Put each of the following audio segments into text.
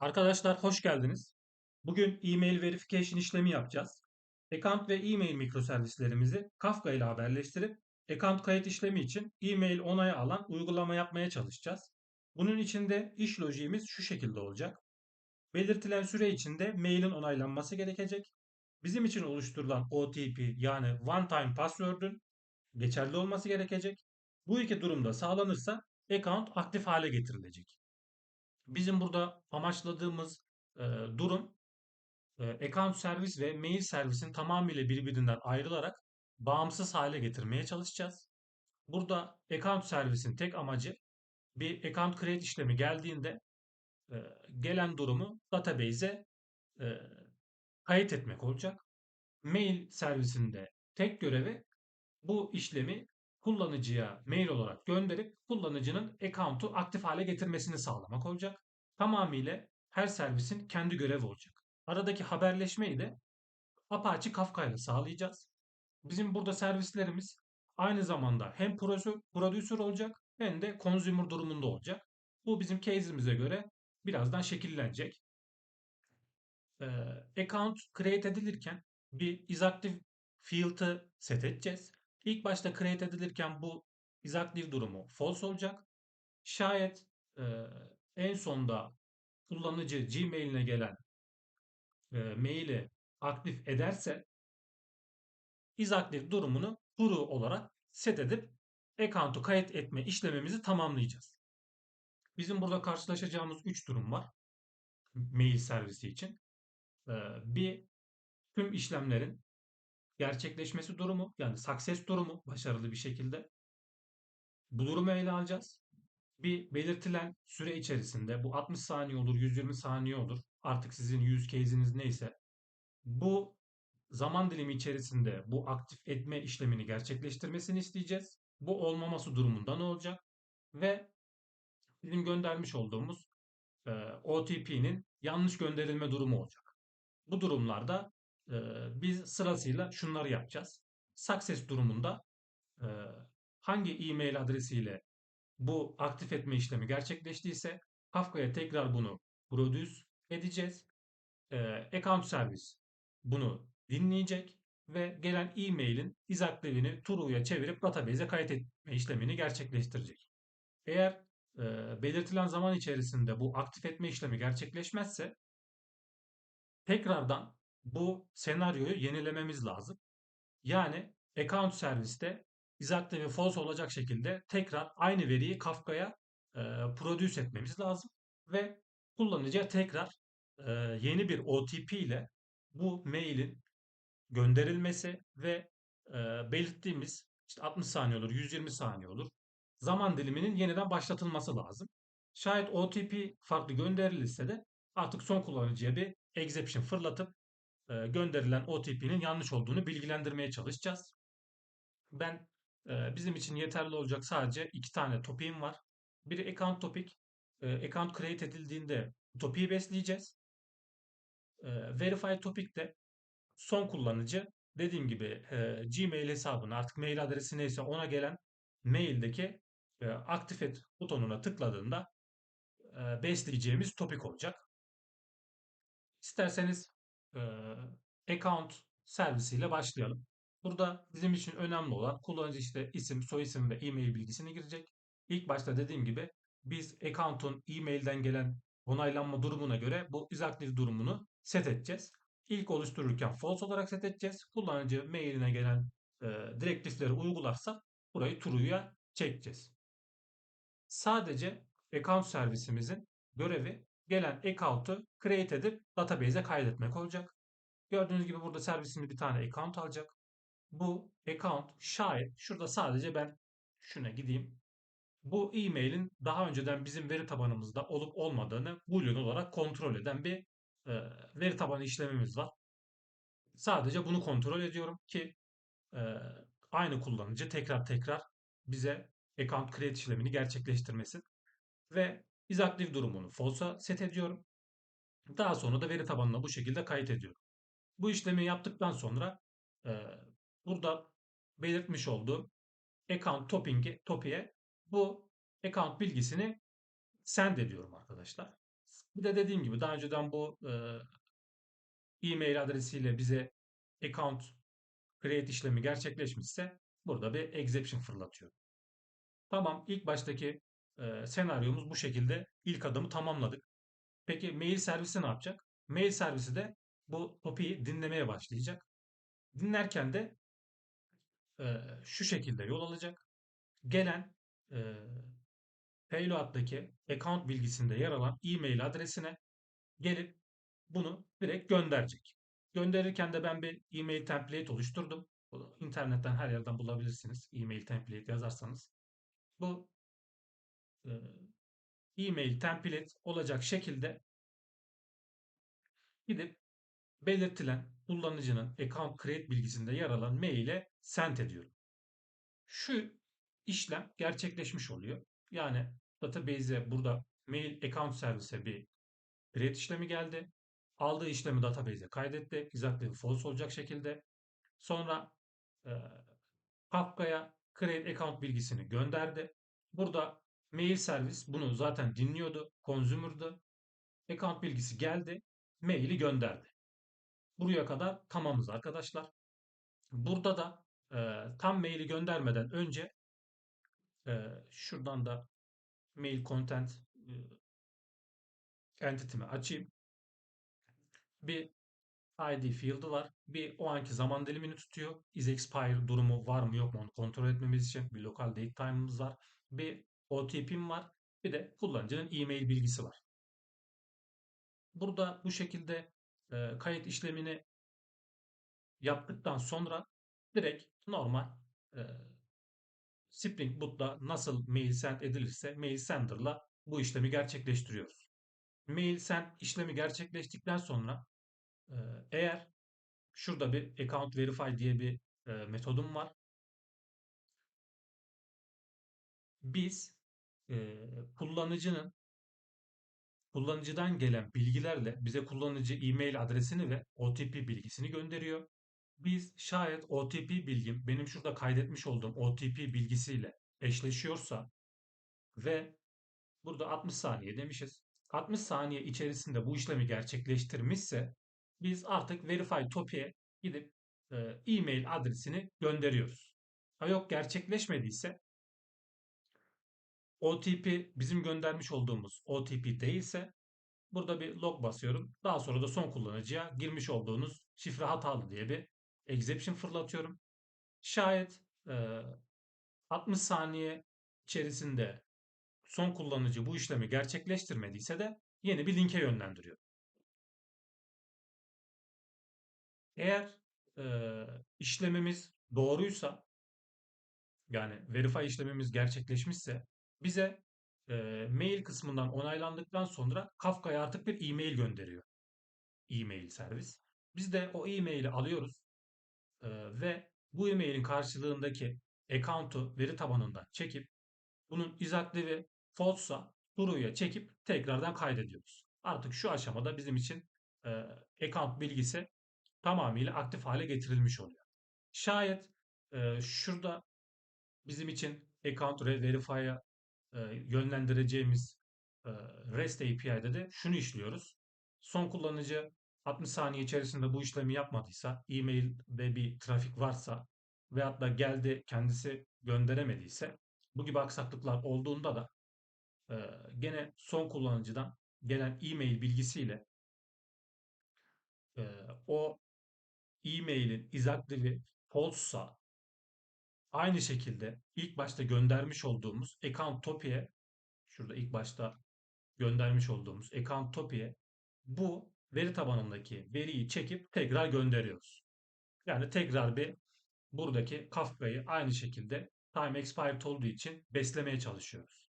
Arkadaşlar hoş geldiniz. Bugün e-mail verification işlemi yapacağız. Account ve e-mail mikroservislerimizi Kafka ile haberleştirip account kayıt işlemi için e-mail onayı alan uygulama yapmaya çalışacağız. Bunun için de iş lojiğimiz şu şekilde olacak. Belirtilen süre içinde mailin onaylanması gerekecek. Bizim için oluşturulan OTP yani one time password'ün geçerli olması gerekecek. Bu iki durumda sağlanırsa account aktif hale getirilecek. Bizim burada amaçladığımız e, durum e, account servis ve mail servisin tamamıyla birbirinden ayrılarak bağımsız hale getirmeye çalışacağız. Burada account servisin tek amacı bir account create işlemi geldiğinde e, gelen durumu database'e e, kayıt etmek olacak. Mail servisinde tek görevi bu işlemi kullanıcıya mail olarak gönderip kullanıcının account'u aktif hale getirmesini sağlamak olacak. Tamamıyla her servisin kendi görevi olacak. Aradaki haberleşmeyi de Apache Kafka ile sağlayacağız. Bizim burada servislerimiz aynı zamanda hem producer olacak hem de consumer durumunda olacak. Bu bizim case'imize göre birazdan şekillenecek. Ee, account create edilirken bir isactive field'ı set edeceğiz. İlk başta create edilirken bu isactive durumu false olacak. Şayet e, en sonda kullanıcı Gmail'ine gelen e, maili aktif ederse isaktif durumunu true olarak set edip account'u kayıt etme işlemimizi tamamlayacağız. Bizim burada karşılaşacağımız 3 durum var. Mail servisi için. Bir tüm işlemlerin gerçekleşmesi durumu yani success durumu başarılı bir şekilde. Bu durumu ele alacağız. Bir belirtilen süre içerisinde bu 60 saniye olur, 120 saniye olur. Artık sizin use case'iniz neyse. Bu zaman dilimi içerisinde bu aktif etme işlemini gerçekleştirmesini isteyeceğiz. Bu olmaması durumunda ne olacak? Ve bizim göndermiş olduğumuz e, OTP'nin yanlış gönderilme durumu olacak. Bu durumlarda e, biz sırasıyla şunları yapacağız. Success durumunda e, hangi e-mail adresiyle bu aktif etme işlemi gerçekleştiyse Kafka'ya tekrar bunu produce edeceğiz. E, account servis bunu dinleyecek ve gelen e-mailin izaklevini true'ya çevirip database'e kaydetme işlemini gerçekleştirecek. Eğer e, belirtilen zaman içerisinde bu aktif etme işlemi gerçekleşmezse tekrardan bu senaryoyu yenilememiz lazım. Yani account serviste isactive false olacak şekilde tekrar aynı veriyi Kafka'ya e, produce etmemiz lazım ve kullanıcıya tekrar e, yeni bir OTP ile bu mailin gönderilmesi ve e, belirttiğimiz işte 60 saniye olur, 120 saniye olur. Zaman diliminin yeniden başlatılması lazım. Şayet OTP farklı gönderilirse de artık son kullanıcıya bir exception fırlatıp e, gönderilen OTP'nin yanlış olduğunu bilgilendirmeye çalışacağız. Ben e, bizim için yeterli olacak sadece iki tane topik'im var. Biri account topic. E, account create edildiğinde topiği besleyeceğiz. Verify topic de son kullanıcı dediğim gibi Gmail hesabını artık mail adresi neyse ona gelen maildeki aktif et butonuna tıkladığında besleyeceğimiz topik olacak. İsterseniz account servisiyle başlayalım. Burada bizim için önemli olan kullanıcı işte isim, soyisim ve e-mail bilgisini girecek. İlk başta dediğim gibi biz account'un e-mail'den gelen onaylanma durumuna göre bu isactive durumunu set edeceğiz. İlk oluştururken false olarak set edeceğiz. Kullanıcı mailine gelen e, direktifleri uygularsa burayı true'ya çekeceğiz. Sadece account servisimizin görevi gelen account'u create edip database'e kaydetmek olacak. Gördüğünüz gibi burada servisimiz bir tane account alacak. Bu account şayet şurada sadece ben şuna gideyim. Bu e-mailin daha önceden bizim veri tabanımızda olup olmadığını boolean olarak kontrol eden bir e, veri tabanı işlemimiz var. Sadece bunu kontrol ediyorum ki e, aynı kullanıcı tekrar tekrar bize account create işlemini gerçekleştirmesin. Ve isactive durumunu false'a set ediyorum. Daha sonra da veri tabanına bu şekilde kayıt ediyorum. Bu işlemi yaptıktan sonra e, burada belirtmiş olduğum account topping'i topiye bu account bilgisini send ediyorum arkadaşlar. Bir de dediğim gibi daha önceden bu e-mail adresiyle bize account create işlemi gerçekleşmişse burada bir exception fırlatıyor. Tamam ilk baştaki e, senaryomuz bu şekilde ilk adımı tamamladık. Peki mail servisi ne yapacak? Mail servisi de bu topi'yi dinlemeye başlayacak. Dinlerken de e, şu şekilde yol alacak. Gelen e, payload'daki account bilgisinde yer alan e-mail adresine gelip bunu direkt gönderecek. Gönderirken de ben bir e-mail template oluşturdum. İnternetten her yerden bulabilirsiniz. E-mail template yazarsanız. Bu e-mail template olacak şekilde gidip belirtilen kullanıcının account create bilgisinde yer alan maile send ediyorum. Şu işlem gerçekleşmiş oluyor. Yani database'e burada mail account servise bir create işlemi geldi. Aldığı işlemi database'e kaydetti. Exactly false olacak şekilde. Sonra e, Kafka'ya create account bilgisini gönderdi. Burada mail servis bunu zaten dinliyordu. Consumer'dı. Account bilgisi geldi. Maili gönderdi. Buraya kadar tamamız arkadaşlar. Burada da e, tam maili göndermeden önce e, şuradan da mail content e, entity'mi açayım. Bir ID field'ı var. Bir o anki zaman dilimini tutuyor. Is expire durumu var mı yok mu onu kontrol etmemiz için bir lokal date time'ımız var. Bir OTP'm var. Bir de kullanıcının e-mail bilgisi var. Burada bu şekilde e, kayıt işlemini yaptıktan sonra direkt normal e, Spring Boot'la nasıl mail send edilirse mail sender'la bu işlemi gerçekleştiriyoruz. Mail send işlemi gerçekleştikten sonra e, eğer şurada bir account verify diye bir e, metodum var. Biz kullanıcının kullanıcıdan gelen bilgilerle bize kullanıcı e-mail adresini ve OTP bilgisini gönderiyor. Biz şayet OTP bilgim benim şurada kaydetmiş olduğum OTP bilgisiyle eşleşiyorsa ve burada 60 saniye demişiz. 60 saniye içerisinde bu işlemi gerçekleştirmişse biz artık Verify Topi'ye gidip e-mail adresini gönderiyoruz. Ha yok gerçekleşmediyse OTP bizim göndermiş olduğumuz OTP değilse burada bir log basıyorum. Daha sonra da son kullanıcıya girmiş olduğunuz şifre hatalı diye bir exception fırlatıyorum. Şayet e, 60 saniye içerisinde son kullanıcı bu işlemi gerçekleştirmediyse de yeni bir linke yönlendiriyor. Eğer e, işlemimiz doğruysa yani verify işlemimiz gerçekleşmişse bize e, mail kısmından onaylandıktan sonra Kafka'ya artık bir e-mail gönderiyor. E-mail servis. Biz de o e-maili alıyoruz e, ve bu e-mailin karşılığındaki account'u veri tabanından çekip bunun izahtı ve false'sa true'ya çekip tekrardan kaydediyoruz. Artık şu aşamada bizim için e, account bilgisi tamamıyla aktif hale getirilmiş oluyor. Şayet e, şurada bizim için account verify'a e, yönlendireceğimiz e, REST API'de de şunu işliyoruz. Son kullanıcı 60 saniye içerisinde bu işlemi yapmadıysa, e-mailde bir trafik varsa veyahut da geldi kendisi gönderemediyse bu gibi aksaklıklar olduğunda da e, gene son kullanıcıdan gelen e-mail bilgisiyle e, o e-mailin izaktivi false'sa aynı şekilde ilk başta göndermiş olduğumuz account topi'ye şurada ilk başta göndermiş olduğumuz account topi'ye bu veri tabanındaki veriyi çekip tekrar gönderiyoruz. Yani tekrar bir buradaki Kafka'yı aynı şekilde time expired olduğu için beslemeye çalışıyoruz.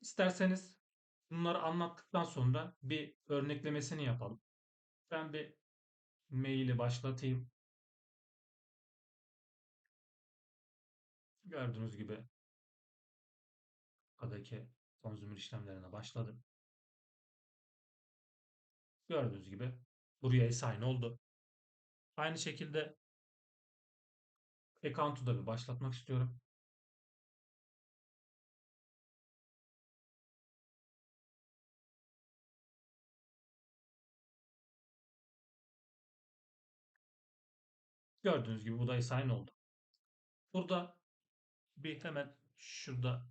İsterseniz bunları anlattıktan sonra bir örneklemesini yapalım. Ben bir maili başlatayım. Gördüğünüz gibi buradaki konsumer işlemlerine başladım. Gördüğünüz gibi buraya assign oldu. Aynı şekilde account'u da bir başlatmak istiyorum. Gördüğünüz gibi bu da sign oldu. Burada bir hemen şurada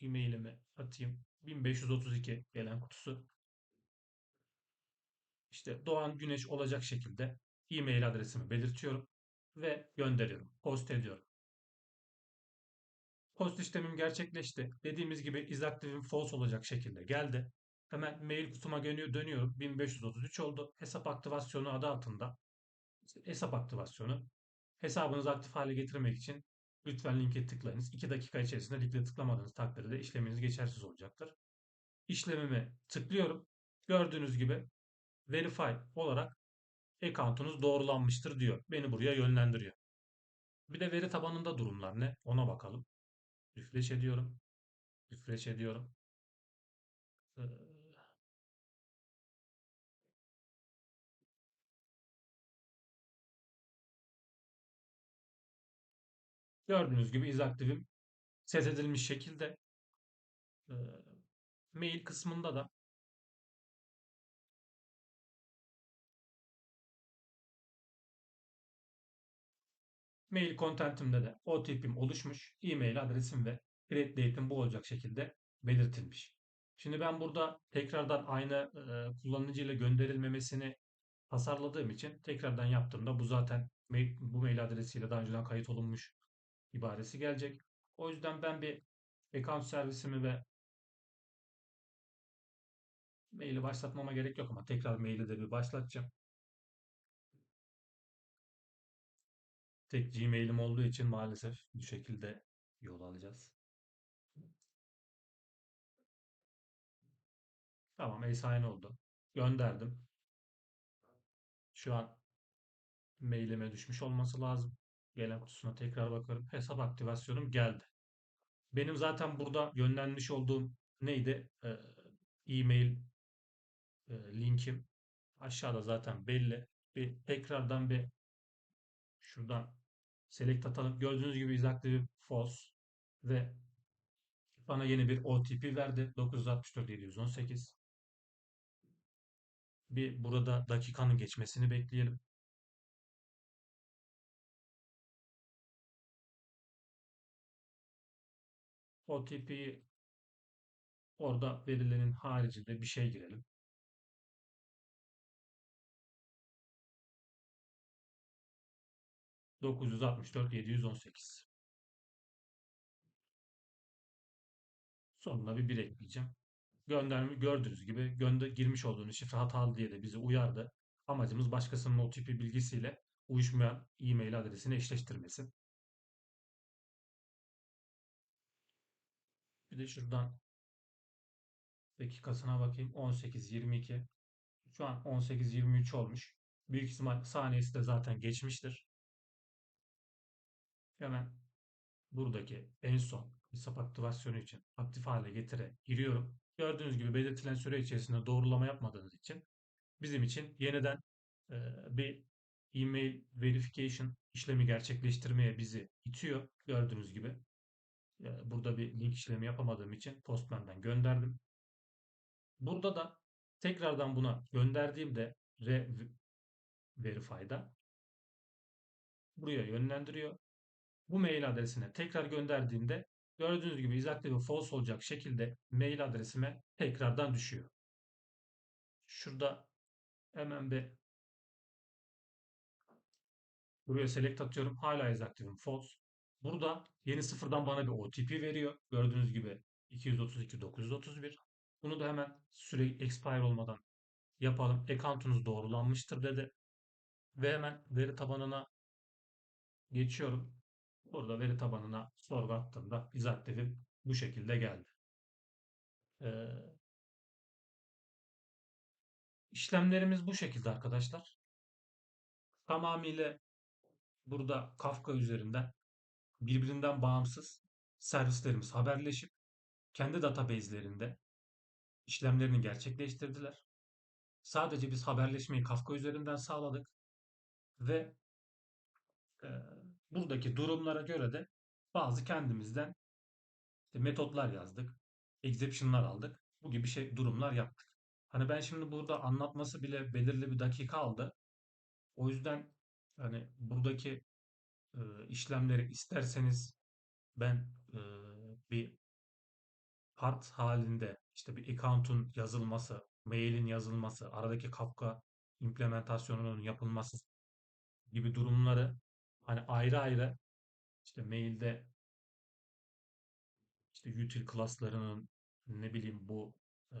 e-mailimi atayım. 1532 gelen kutusu. İşte Doğan Güneş olacak şekilde e-mail adresimi belirtiyorum ve gönderiyorum. Post ediyorum. Post işlemim gerçekleşti. Dediğimiz gibi is active false olacak şekilde geldi. Hemen mail kutuma dönüyorum. 1533 oldu. Hesap aktivasyonu adı altında. Hesap aktivasyonu. Hesabınızı aktif hale getirmek için lütfen linke tıklayınız. 2 dakika içerisinde linke tıklamadığınız takdirde işleminiz geçersiz olacaktır. İşlemimi tıklıyorum. Gördüğünüz gibi verify olarak account'unuz doğrulanmıştır diyor. Beni buraya yönlendiriyor. Bir de veri tabanında durumlar ne? Ona bakalım. Refresh ediyorum. Refresh ediyorum. Ee, gördüğünüz gibi izaktifim set edilmiş şekilde e, mail kısmında da Mail contentimde de OTP'm oluşmuş. E-mail adresim ve create date'im bu olacak şekilde belirtilmiş. Şimdi ben burada tekrardan aynı e, kullanıcı ile gönderilmemesini tasarladığım için tekrardan yaptığımda bu zaten mail, bu mail adresiyle daha önceden kayıt olunmuş ibaresi gelecek. O yüzden ben bir account servisimi ve maili başlatmama gerek yok ama tekrar maili de bir başlatacağım. Tek Gmail'im olduğu için maalesef bu şekilde yol alacağız. Tamam e-sign oldu. Gönderdim. Şu an mailime düşmüş olması lazım. Gelen kutusuna tekrar bakarım. Hesap aktivasyonum geldi. Benim zaten burada yönlenmiş olduğum neydi? Ee, e-mail e, linkim aşağıda zaten belli. Bir tekrardan bir şuradan select atalım. Gördüğünüz gibi is false ve bana yeni bir OTP verdi. 964 718. Bir burada dakikanın geçmesini bekleyelim. OTP'yi orada verilenin haricinde bir şey girelim. 964 718. Sonuna bir 1 ekleyeceğim. Gönderme gördüğünüz gibi gönder girmiş olduğunuz şifre hatalı diye de bizi uyardı. Amacımız başkasının OTP bilgisiyle uyuşmayan e-mail adresini eşleştirmesi. Bir de şuradan dakikasına bakayım. 18.22. Şu an 18.23 olmuş. Büyük ihtimal saniyesi de zaten geçmiştir. Hemen buradaki en son hesap aktivasyonu için aktif hale getire giriyorum. Gördüğünüz gibi belirtilen süre içerisinde doğrulama yapmadığınız için bizim için yeniden e, bir email verification işlemi gerçekleştirmeye bizi itiyor. Gördüğünüz gibi burada bir link işlemi yapamadığım için Postman'dan gönderdim. Burada da tekrardan buna gönderdiğimde re verify'da buraya yönlendiriyor bu mail adresine tekrar gönderdiğimde gördüğünüz gibi izaklı ve false olacak şekilde mail adresime tekrardan düşüyor. Şurada hemen bir buraya select atıyorum. Hala is false. Burada yeni sıfırdan bana bir OTP veriyor. Gördüğünüz gibi 232 931. Bunu da hemen süre expire olmadan yapalım. Account'unuz doğrulanmıştır dedi. Ve hemen veri tabanına geçiyorum. Burada veri tabanına sorgu attığımda bizaktifim bu şekilde geldi. Ee, işlemlerimiz bu şekilde arkadaşlar. Tamamıyla burada Kafka üzerinden birbirinden bağımsız servislerimiz haberleşip kendi database'lerinde işlemlerini gerçekleştirdiler. Sadece biz haberleşmeyi Kafka üzerinden sağladık ve e, buradaki durumlara göre de bazı kendimizden işte metotlar yazdık. Exception'lar aldık. Bu gibi şey durumlar yaptık. Hani ben şimdi burada anlatması bile belirli bir dakika aldı. O yüzden hani buradaki e, işlemleri isterseniz ben e, bir part halinde işte bir account'un yazılması, mail'in yazılması, aradaki Kafka implementasyonunun yapılması gibi durumları hani ayrı ayrı işte mail'de işte util class'larının ne bileyim bu e,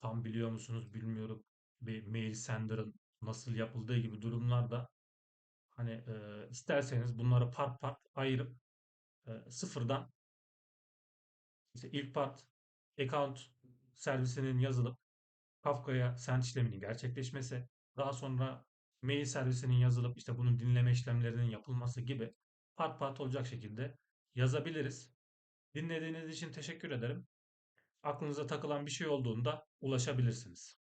tam biliyor musunuz bilmiyorum bir mail sender'ın nasıl yapıldığı gibi durumlarda hani e, isterseniz bunları part part ayırıp e, sıfırdan işte ilk part account servisinin yazılıp Kafka'ya send işleminin gerçekleşmesi, daha sonra mail servisinin yazılıp işte bunun dinleme işlemlerinin yapılması gibi part part olacak şekilde yazabiliriz. Dinlediğiniz için teşekkür ederim. Aklınıza takılan bir şey olduğunda ulaşabilirsiniz.